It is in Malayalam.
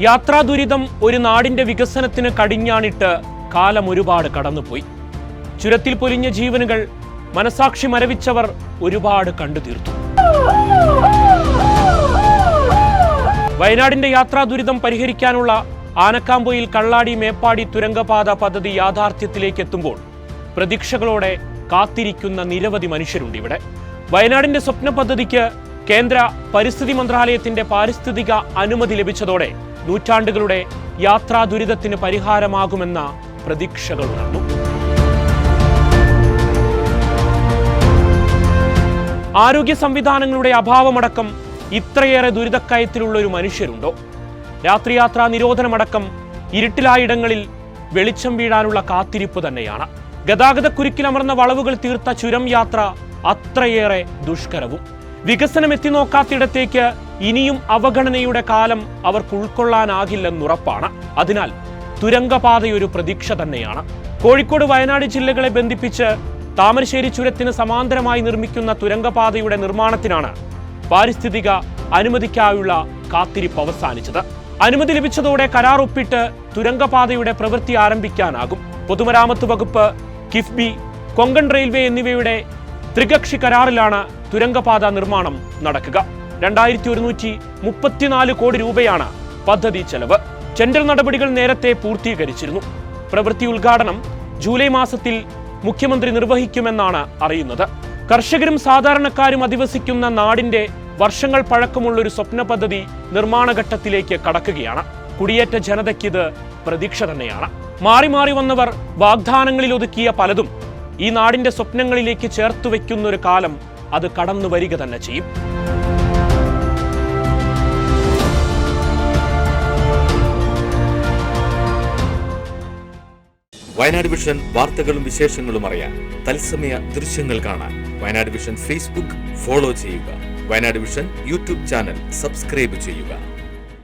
യാത്രാ ദുരിതം ഒരു നാടിന്റെ വികസനത്തിന് കടിഞ്ഞാണിട്ട് കാലം ഒരുപാട് കടന്നുപോയി. ചുരത്തിൽ പൊലിഞ്ഞ ജീവനുകൾ മനസാക്ഷി മരവിച്ചവർ ഒരുപാട് കണ്ടു തീർത്തു വയനാടിന്റെ യാത്രാ ദുരിതം പരിഹരിക്കാനുള്ള ആനക്കാമ്പൊയിൽ കള്ളാടി മേപ്പാടി തുരങ്കപാത പദ്ധതി യാഥാർത്ഥ്യത്തിലേക്ക് എത്തുമ്പോൾ പ്രതീക്ഷകളോടെ കാത്തിരിക്കുന്ന നിരവധി മനുഷ്യരുണ്ട് ഇവിടെ വയനാടിന്റെ സ്വപ്ന പദ്ധതിക്ക് കേന്ദ്ര പരിസ്ഥിതി മന്ത്രാലയത്തിന്റെ പാരിസ്ഥിതിക അനുമതി ലഭിച്ചതോടെ നൂറ്റാണ്ടുകളുടെ യാത്രാ ദുരിതത്തിന് പരിഹാരമാകുമെന്ന പ്രതീക്ഷകൾ ഉണർന്നു. ആരോഗ്യ സംവിധാനങ്ങളുടെ അഭാവമടക്കം ഇത്രയേറെ ദുരിതക്കയത്തിലുള്ള ഒരു മനുഷ്യരുണ്ടോ? രാത്രിയാത്രാ നിരോധനമടക്കം ഇരുട്ടിലായിടങ്ങളിൽ വെളിച്ചം വീഴാനുള്ള കാത്തിരിപ്പ് തന്നെയാണ്. ഗതാഗതക്കുരുക്കിലമർന്ന വളവുകൾ തീർത്ത ചുരം യാത്ര അത്രയേറെ ദുഷ്കരവും. വികസനം എത്തി എത്തിനോക്കാത്തിടത്തേക്ക് ഇനിയും അവഗണനയുടെ കാലം അവർക്ക് ഉൾക്കൊള്ളാനാകില്ലെന്നുറപ്പാണ്. അതിനാൽ തുരങ്കപാതയൊരു പ്രതീക്ഷ തന്നെയാണ്. കോഴിക്കോട് വയനാട് ജില്ലകളെ ബന്ധിപ്പിച്ച് താമരശ്ശേരി ചുരത്തിന് സമാന്തരമായി നിർമ്മിക്കുന്ന തുരങ്കപാതയുടെ നിർമ്മാണത്തിനാണ് പാരിസ്ഥിതിക അനുമതിക്കായുള്ള കാത്തിരിപ്പ് അവസാനിച്ചത്. അനുമതി ലഭിച്ചതോടെ കരാർ ഒപ്പിട്ട് തുരങ്കപാതയുടെ പ്രവൃത്തി ആരംഭിക്കാനാകും. പൊതുമരാമത്ത് വകുപ്പ് കിഫ്ബി കൊങ്കൺ റെയിൽവേ എന്നിവയുടെ ത്രികക്ഷി കരാറിലാണ് തുരങ്കപാത നിർമ്മാണം നടക്കുക. രണ്ടായിരത്തി ഒരുന്നൂറ്റി മുപ്പത്തിനാല് കോടി രൂപയാണ് പദ്ധതി ചെലവ്. ടെൻഡർ നടപടികൾ നേരത്തെ പൂർത്തീകരിച്ചിരുന്നു. പ്രവൃത്തി ഉദ്ഘാടനം ജൂലൈ മാസത്തിൽ മുഖ്യമന്ത്രി നിർവഹിക്കുമെന്നാണ് അറിയുന്നത്. കർഷകരും സാധാരണക്കാരും അധിവസിക്കുന്ന നാടിന്റെ വർഷങ്ങൾ പഴക്കമുള്ളൊരു സ്വപ്ന പദ്ധതി നിർമ്മാണഘട്ടത്തിലേക്ക് കടക്കുകയാണ്. കുടിയേറ്റ ജനതയ്ക്കിത് പ്രതീക്ഷ തന്നെയാണ്. മാറി മാറി വന്നവർ വാഗ്ദാനങ്ങളിൽ ഒതുക്കിയ പലതും ഈ നാടിന്റെ സ്വപ്നങ്ങളിലേക്ക് ചേർത്തു വയ്ക്കുന്ന ഒരു കാലം അത് കടന്നു വരിക തന്നെ ചെയ്യും. വയനാട് വിഷൻ വാർത്തകളും വിശേഷങ്ങളും അറിയാൻ തത്സമയ ദൃശ്യങ്ങൾ കാണാൻ വയനാട് വിഷൻ ഫേസ്ബുക്ക് ഫോളോ ചെയ്യുക. Wayanad vision YouTube channel subscribe ചെയ്യുക.